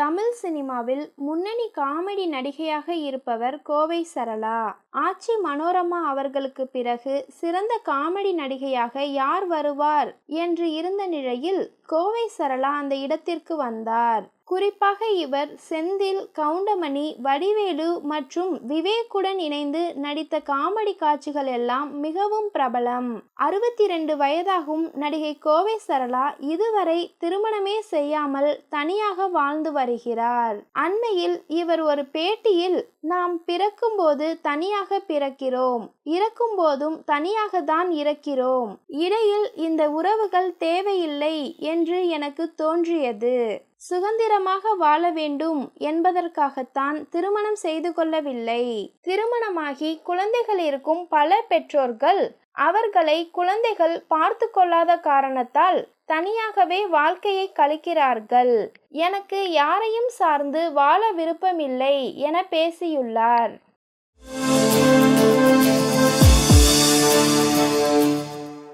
தமிழ் சினிமாவில் முன்னணி காமெடி நடிகையாக இருப்பவர் கோவை சரளா. ஆச்சி மனோரமா அவர்களுக்கு பிறகு சிறந்த காமெடி நடிகையாக யார் வருவார் என்று இருந்த நிலையில் கோவை சரளா அந்த இடத்திற்கு வந்தார். குறிப்பாக இவர் செந்தில் கவுண்டமணி வடிவேலு மற்றும் விவேக்குடன் இணைந்து நடித்த காமெடி காட்சிகள் எல்லாம் மிகவும் பிரபலம். அறுபத்தி ரெண்டு வயதாகும் நடிகை கோவை சரளா இதுவரை திருமணமே செய்யாமல் தனியாக வாழ்ந்து வருகிறார். அண்மையில் இவர் ஒரு பேட்டியில் நாம் பிறக்கும்போது தனியாக பிறக்கிறோம் இறக்கும்போதும் தனியாக தான் இறக்கிறோம் இடையில் இந்த உறவுகள் தேவையில்லை என்று எனக்கு தோன்றியது. சுதந்திரமாக வாழ வேண்டும் என்பதற்காகத்தான் திருமணம் செய்து கொள்ளவில்லை. திருமணமாகி குழந்தைகள் இருக்கும் பல பெற்றோர்கள் அவர்களை குழந்தைகள் பார்த்து கொள்ளாத காரணத்தால் தனியாகவே வாழ்க்கையை கழிக்கிறார்கள். எனக்கு யாரையும் சார்ந்து வாழ விருப்பமில்லை என பேசியுள்ளார்.